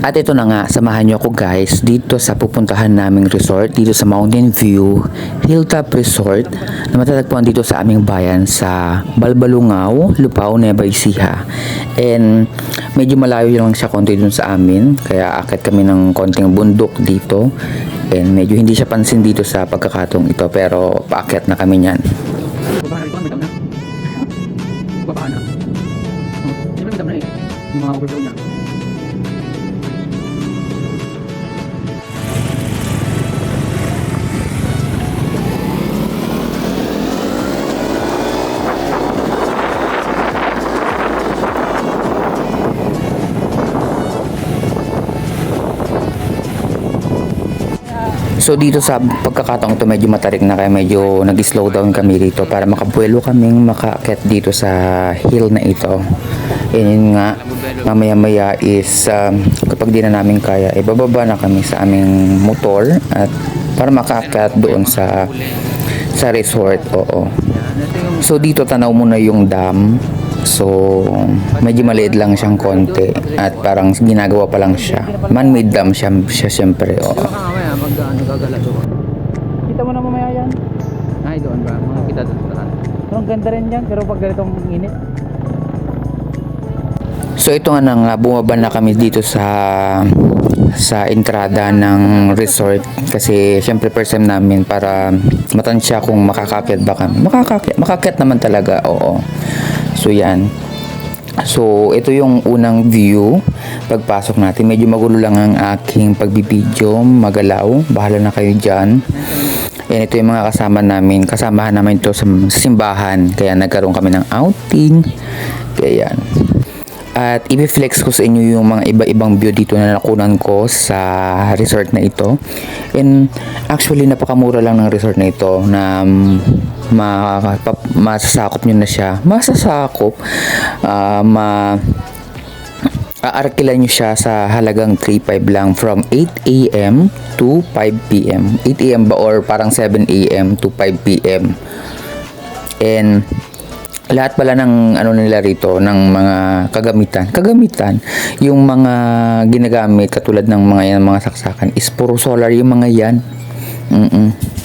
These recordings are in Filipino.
At ito na nga, samahan nyo ako guys dito sa pupuntahan naming resort dito sa Mountain View Hilltop Resort na matatagpuan dito sa aming bayan sa Balbalungaw, Lupao, Nueva Ecija. And medyo malayo lang siya konti dun sa amin kaya akit kami ng konting bundok dito. And medyo hindi siya pansin dito sa pagkakatong ito pero paakyat na kami niyan. Baba na may dam na. Baba na. Siyempre may dam na eh. Yung mga overflow na. So dito sa pagkakataong to medyo matarik na kaya medyo nag-slow down kami dito para makabuelo kaming makaakyat dito sa hill na ito. And nga, mamaya maya is um, kapag di na namin kaya, ibababa na kami sa aming motor at para makaakyat doon sa sa resort. Oo. So dito tanaw mo na yung dam. So medyo maliit lang siyang konti at parang ginagawa pa lang siya. Man-made dam siya, siya syempre. Oo. Gagala doon. Kita mo na mamaya yan. Ay doon ba? Mga kita doon sa kanan. Pero ang ganda rin yan, pero pag ganitong init. So ito nga na nga, bumaba na kami dito sa sa entrada ng resort kasi syempre first time namin para matansya kung makakakit ba kami. Makakakit, makakit naman talaga, oo. So yan. So ito yung unang view pagpasok natin. Medyo magulo lang ang aking pagbibideo, magalaw. Bahala na kayo dyan. Yan, ito yung mga kasama namin. Kasamahan namin ito sa simbahan. Kaya nagkaroon kami ng outing. Kaya yan. At i-flex ko sa inyo yung mga iba-ibang view dito na nakunan ko sa resort na ito. And actually napakamura lang ng resort na ito na masasakop nyo na siya. Masasakop. ah, ma aarkilan nyo siya sa halagang 3.5 lang from 8 a.m. to 5 p.m. 8 a.m. ba or parang 7 a.m. to 5 p.m. And lahat pala ng ano nila rito ng mga kagamitan. Kagamitan yung mga ginagamit katulad ng mga yan mga saksakan is puro solar yung mga yan. Mm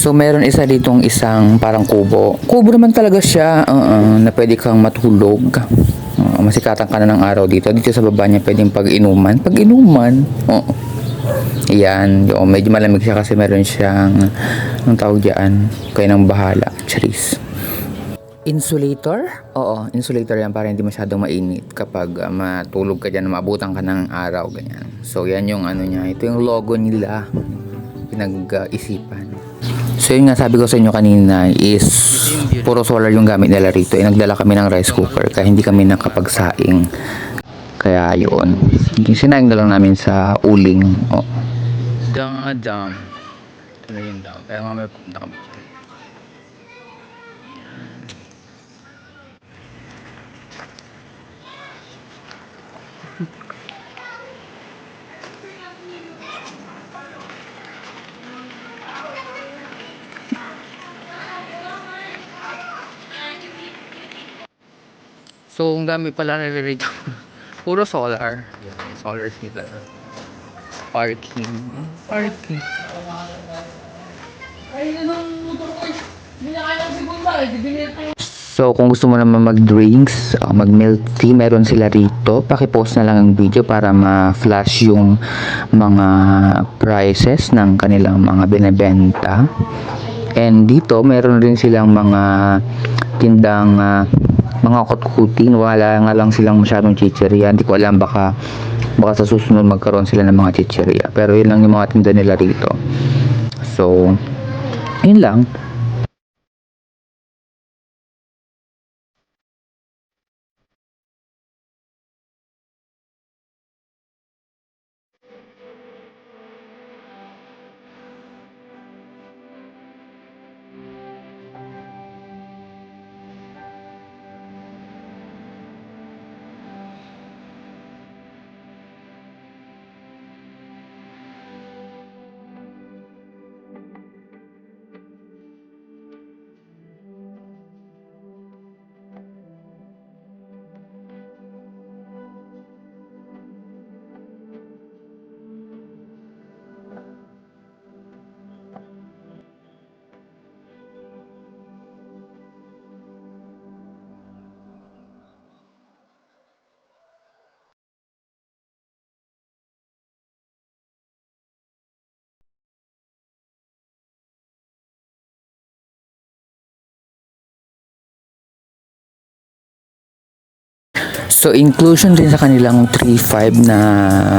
So meron isa ditong isang parang kubo. Kubo naman talaga siya uh, na pwede kang matulog. Uh, masikatan ka na ng araw dito. Dito sa baba niya pwedeng pag-inuman. Pag-inuman. Oo. Yan. Yung, medyo malamig siya kasi meron siyang anong tawag diyan? Kaya nang bahala. Charis. Insulator? Oo, insulator yan para hindi masyadong mainit kapag uh, matulog ka dyan, maabutan ka ng araw, ganyan. So, yan yung ano niya. Ito yung logo nila. Pinag-isipan. So, yun nga sabi ko sa inyo kanina is puro solar yung gamit nila rito. Eh, nagdala kami ng rice cooker kaya hindi kami nakapagsaing. Kaya yun. Sinaing na lang namin sa uling. Oh. Dam, dam. Ito na yung dam. Kaya mamaya pupunta kami. So, ang dami pala nilirito. Puro solar. Solar nila. Parking. Parking. So, kung gusto mo naman mag-drinks, uh, mag-milk tea, meron sila rito. Pakipost na lang ang video para ma-flash yung mga prices ng kanilang mga binebenta. And dito, meron rin silang mga tindang uh, mga kutkutin. Wala nga lang silang masyadong chicheria. Hindi ko alam baka baka sa susunod magkaroon sila ng mga chicheria. Pero yun lang yung mga tinda nila rito. So, yun lang. So inclusion din sa kanilang 3.5 na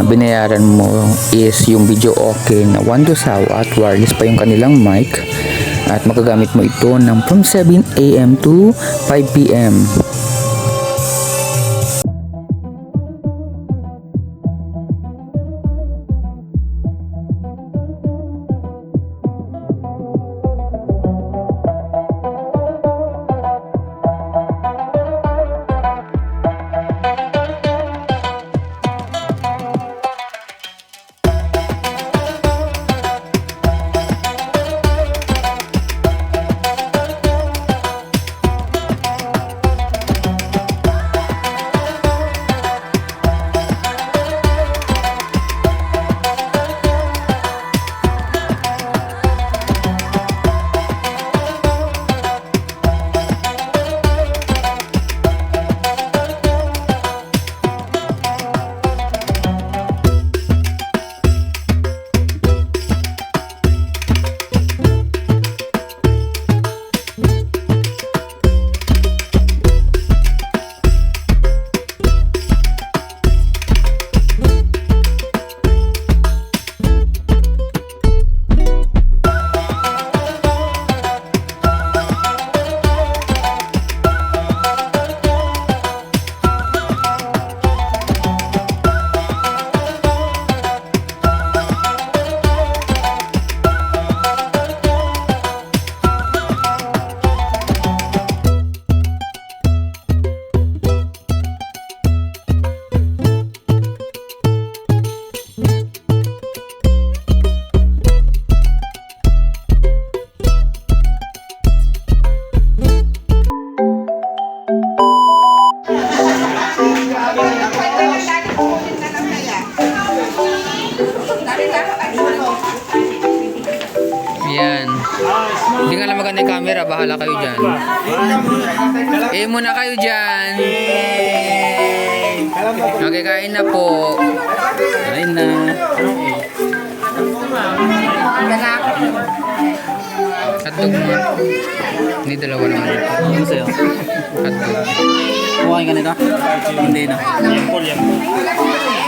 binayaran mo is yung video okay na 1 to saw at wireless pa yung kanilang mic at magagamit mo ito ng from 7 a.m. to 5 Yan. Hindi nga lang maganda yung camera, bahala kayo dyan. Eh muna kayo dyan. Okay, kain na po. Kain na. Hotdog mo. Hindi dalawa naman ito. Ano sa'yo? Hotdog. Kumain ka nito? Hindi na. Ito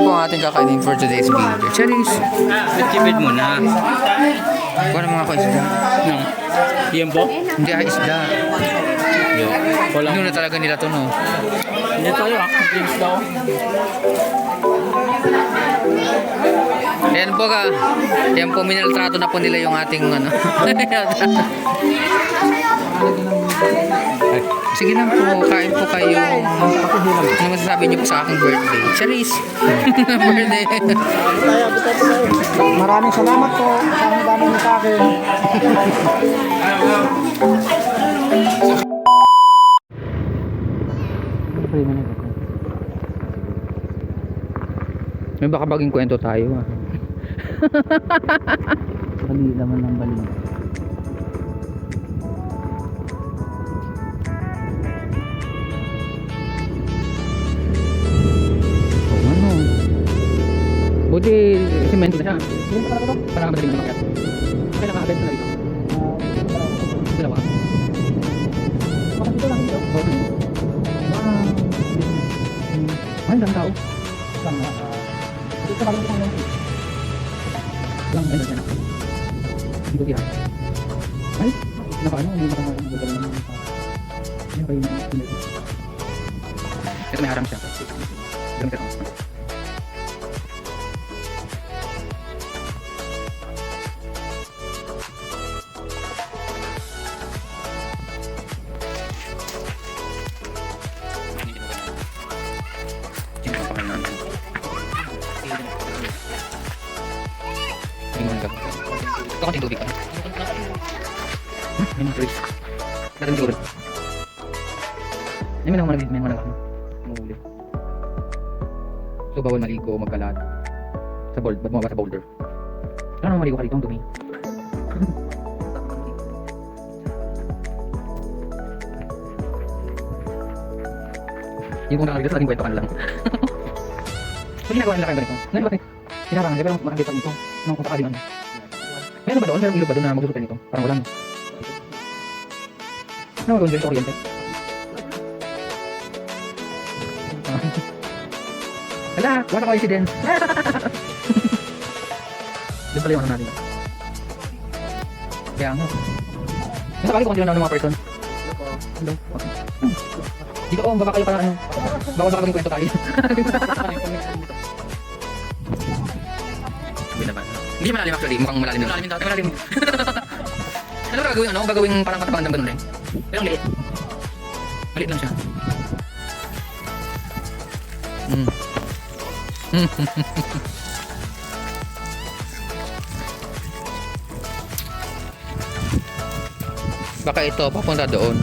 lang po ang ating kakainin for today's video. Charis! Nagtipid mo na. Kuha naman ako isda. No. Yan po? Hindi ah, isda. Walang. Ano na talaga nila to no? Hindi tayo ah. Drinks daw. Ayan po ka. Ayan po, minaltrato na po nila yung ating ano. Sige lang po, kain po kayo. Ano masasabi niyo po sa aking birthday? Charis! birthday! Maraming salamat po. Ang dami niyo sa akin. May baka baging kwento tayo ah. Bali naman ng bali. di semento na siya. Para madali na umakyat. Kailangan ka agad na dito. Dalawa. Makapito lang dito? Okay. Wow. Ay, ang tao. Lang na. Ito pa lang ito lang. Lang, ayun na. Hindi ko tiyak. Ay, nakaano, hindi makakagalang ng mga. Yan pa yung pinag-ito. Ito may harang siya. Ganun ka lang. Ito konting tubig pa. May mga trees. Dating siguro. Ay, may mga managin, may mga nagano. Mahuli. So, bawal maligo, magkalat. Sa boulder, ba't bumaba sa boulder? Ano naman maligo ka rito, ang dumi? Yung kung nakakaligas, laging kwento ka na lang. So, ginagawa nila kayo ganito. Ngayon, bakit? Hinarangan nila, pero makakita nito. Nung kung sakaling ano. Meron ba doon? Merong ilog ba doon na magsusutin nito? Parang wala no? Ano magawin dyan sa kuryente? Ah. Hala, wala coincidence. Doon pala yung ano natin. Kaya nga. Nasa bakit kung sino na ng mga person? Hello. Dito oh, baka kayo para ano. Baka baka kami kwento tayo. Hindi siya malalim actually. Mukhang malalim. Malalim dati. Malalim. ano ba gagawin ano? Gagawin parang katapandang ganun rin. Pero ang liit. Maliit lang siya. Mm. Baka ito papunta doon.